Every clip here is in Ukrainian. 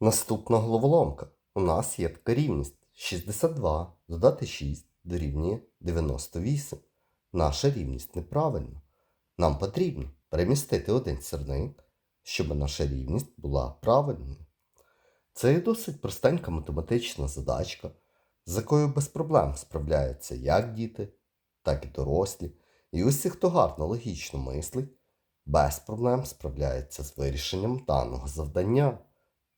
Наступна головоломка. У нас є така рівність 62 додати 6 дорівнює 98. Наша рівність неправильна. Нам потрібно перемістити один сірник, щоб наша рівність була правильною. Це є досить простенька математична задачка, з якою без проблем справляються як діти, так і дорослі. І усі, хто гарно логічно мислить, без проблем справляється з вирішенням даного завдання.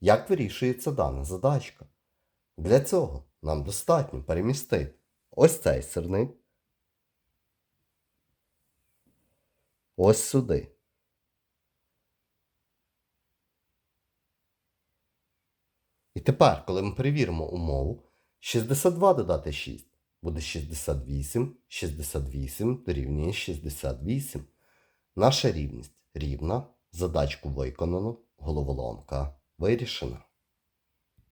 Як вирішується дана задачка? Для цього нам достатньо перемістити ось цей сирник ось сюди. І тепер, коли ми перевіримо умову, 62 додати 6 буде 68, 68 дорівнює 68. Наша рівність рівна, задачку виконано, головоломка вирішена.